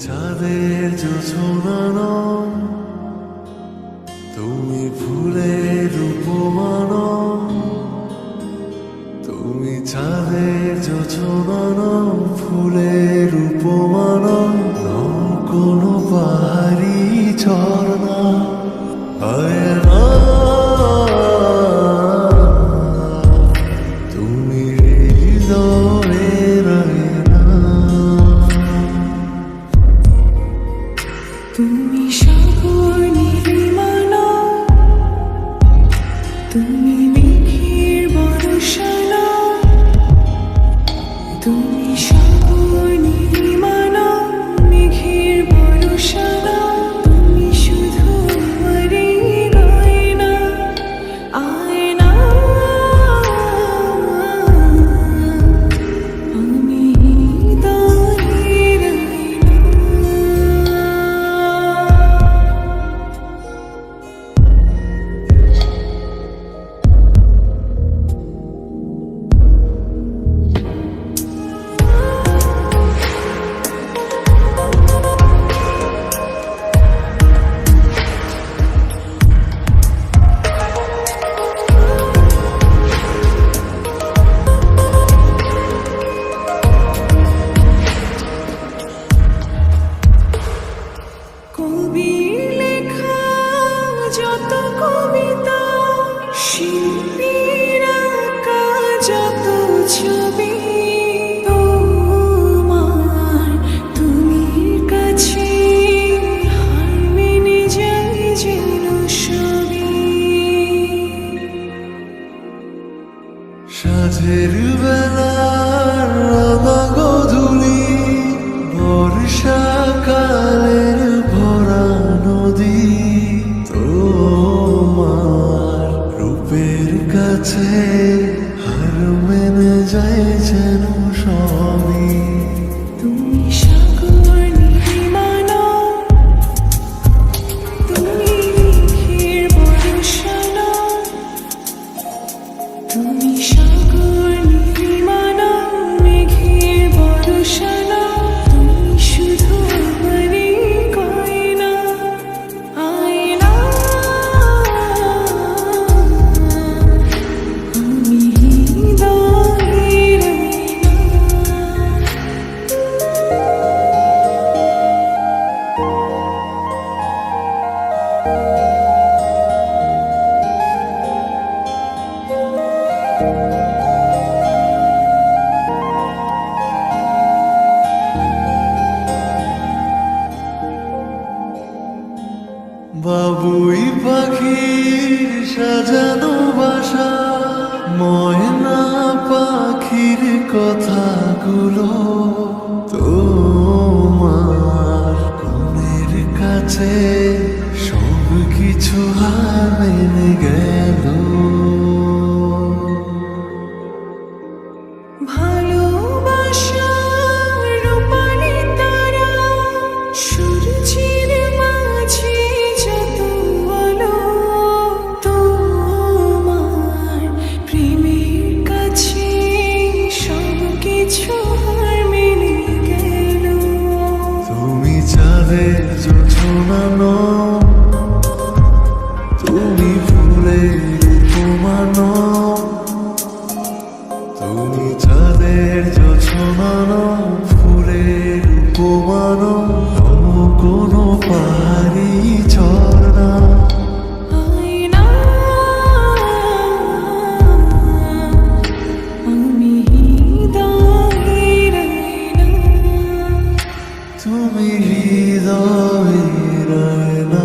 চাঁদের জোছনানো তুমি ফুলের উপমানো তুমি চাঁদের জোছনানো ফুলের উপমানো কোনো পাহাড়ি চর পূর্ণিমানো মেঘের বড় সাদা সাঁঝের বেলার গধুলি বর্ষাকালের ভরা নদী। তোমার রূপের কাছে হার মেনে যায় যেন সবই। তুমি ওই পাখির সাজানো বাসা ময়না পাখির কথাগুলো। হৃদয় রয়না